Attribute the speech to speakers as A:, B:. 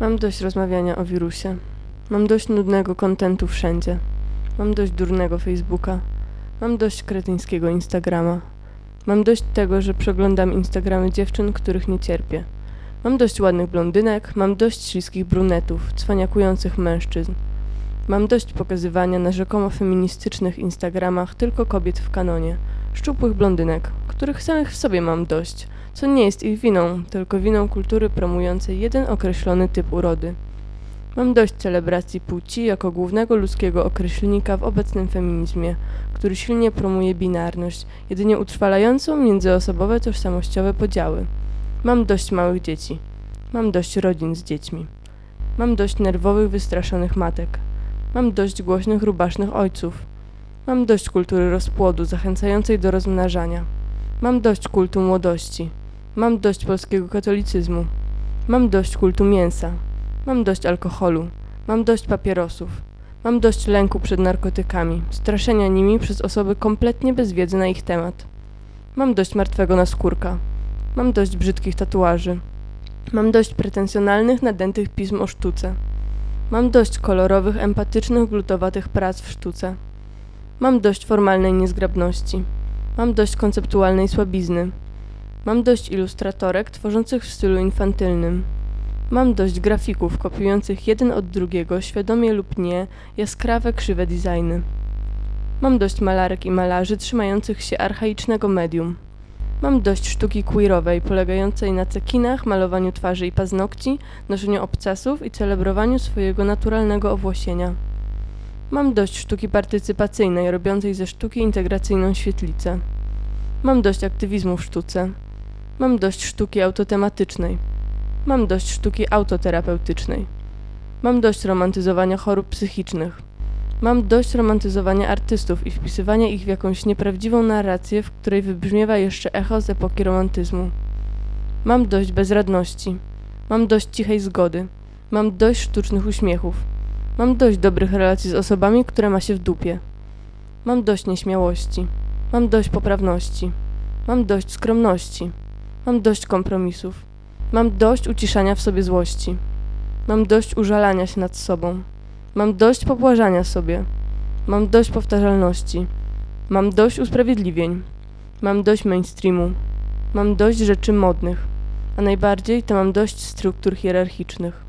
A: Mam dość rozmawiania o wirusie. Mam dość nudnego kontentu wszędzie. Mam dość durnego Facebooka. Mam dość kretyńskiego Instagrama. Mam dość tego, że przeglądam Instagramy dziewczyn, których nie cierpię. Mam dość ładnych blondynek, mam dość śliskich brunetów, cwaniakujących mężczyzn. Mam dość pokazywania na rzekomo feministycznych Instagramach tylko kobiet w kanonie, szczupłych blondynek, których samych w sobie mam dość, co nie jest ich winą, tylko winą kultury promującej jeden określony typ urody. Mam dość celebracji płci jako głównego ludzkiego określnika w obecnym feminizmie, który silnie promuje binarność, jedynie utrwalającą międzyosobowe tożsamościowe podziały. Mam dość małych dzieci. Mam dość rodzin z dziećmi. Mam dość nerwowych, wystraszonych matek. Mam dość głośnych, rubasznych ojców. Mam dość kultury rozpłodu, zachęcającej do rozmnażania. Mam dość kultu młodości. Mam dość polskiego katolicyzmu. Mam dość kultu mięsa. Mam dość alkoholu. Mam dość papierosów. Mam dość lęku przed narkotykami, straszenia nimi przez osoby kompletnie bez wiedzy na ich temat. Mam dość martwego naskórka. Mam dość brzydkich tatuaży. Mam dość pretensjonalnych, nadętych pism o sztuce. Mam dość kolorowych, empatycznych, glutowatych prac w sztuce. Mam dość formalnej niezgrabności. Mam dość konceptualnej słabizny. Mam dość ilustratorek tworzących w stylu infantylnym. Mam dość grafików kopiujących jeden od drugiego, świadomie lub nie, jaskrawe, krzywe designy. Mam dość malarek i malarzy trzymających się archaicznego medium. Mam dość sztuki queerowej, polegającej na cekinach, malowaniu twarzy i paznokci, noszeniu obcasów i celebrowaniu swojego naturalnego owłosienia. Mam dość sztuki partycypacyjnej, robiącej ze sztuki integracyjną świetlicę. Mam dość aktywizmu w sztuce. Mam dość sztuki autotematycznej. Mam dość sztuki autoterapeutycznej. Mam dość romantyzowania chorób psychicznych. Mam dość romantyzowania artystów i wpisywania ich w jakąś nieprawdziwą narrację, w której wybrzmiewa jeszcze echo z epoki romantyzmu. Mam dość bezradności. Mam dość cichej zgody. Mam dość sztucznych uśmiechów. Mam dość dobrych relacji z osobami, które ma się w dupie. Mam dość nieśmiałości. Mam dość poprawności. Mam dość skromności. Mam dość kompromisów. Mam dość uciszania w sobie złości. Mam dość użalania się nad sobą. Mam dość pobłażania sobie. Mam dość powtarzalności. Mam dość usprawiedliwień. Mam dość mainstreamu. Mam dość rzeczy modnych. A najbardziej to mam dość struktur hierarchicznych.